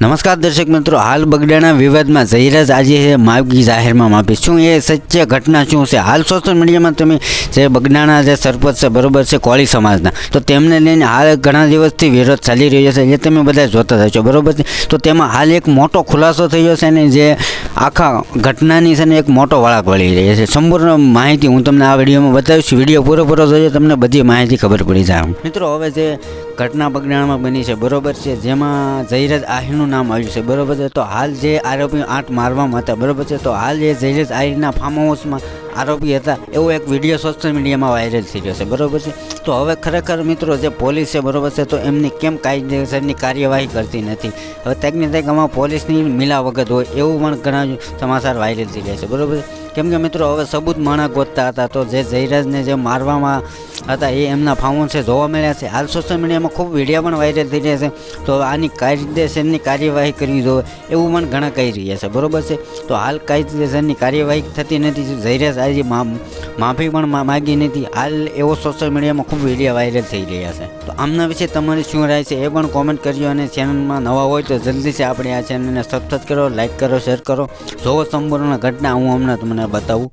નમસ્કાર દર્શક મિત્રો, હાલ બગડાના વિવાદમાં જયરાજ આજે છે માગી જાહેરમાં માફી શું એ સત્ય ઘટના શું છે? હાલ સોશિયલ મીડિયામાં તમે જે બગડાના જે સરપંચ છે, બરોબર છે, કોળી સમાજના, તો તેમને લઈને હાલ ઘણા દિવસથી વિરોધ ચાલી રહ્યો છે. એ તમે બધા જોતા હશો, બરોબર છે? તો તેમાં હાલ એક મોટો ખુલાસો થયો છે ને જે આખા ઘટનાની છે ને એક મોટો વળાક વળી રહ્યો છે. સંપૂર્ણ માહિતી હું તમને આ વિડીયોમાં બતાવીશ. વીડિયો પૂરો પૂરો જોયો તમને બધી માહિતી ખબર પડી જાય. મિત્રો, હવે જે ઘટના બગડાણામાં બની છે. બરોબર છે. જેમાં જયરાજ આહિરનું નામ આવ્યું છે. બરોબર છે. તો હાલ જે આરોપી આઠ મારવામાં હતા. બરોબર છે. તો હાલ જે જયરાજ આહિરના ફાર્મ હાઉસમાં આરોપી હતા, એવો એક વીડિયો સોશિયલ મીડિયામાં વાયરલ થઈ ગયો છે. બરોબર છે. તો હવે ખરેખર મિત્રો જે પોલીસ છે, બરોબર છે, તો એમની કેમ કાયદેસરની કાર્યવાહી કરતી નથી? હવે તેકને તેક આમાં પોલીસની મિલાવગત હોય એવું પણ ઘણા સમાચાર વાયરલ થઈ ગયા છે. બરોબર છે. કેમ કે મિત્રો, હવે સબૂત માણા ગોતતા હતા. તો જે જયરાજને જે મારવામાં હતા, એ એમના ફાઉન્સે જોવા મળ્યા છે. હાલ સોશિયલ મીડિયામાં ખૂબ વીડિયો પણ વાયરલ થઈ રહ્યા છે, તો આની કાયદેસરની કાર્યવાહી કરવી જોઈએ, એવું પણ ઘણા કહી રહ્યા છે. બરોબર છે? તો હાલ કાયદેસરની કાર્યવાહી થતી નથી, જયરાજ આજે માફી પણ માગી નથી. હાલ એવો સોશિયલ મીડિયામાં ખૂબ વીડિયો વાયરલ થઈ રહ્યા છે. તો આમના વિશે તમારી શું રાય છે, એ પણ કોમેન્ટ કરજો અને ચેનલમાં નવા હોય તો જલ્દીથી આપણે આ ચેનલને સબસ્ક્રાઈબ કરો લાઇક કરો શેર કરો. જોવો સંપૂર્ણ ઘટના હું હમણાં તમને બતાવું.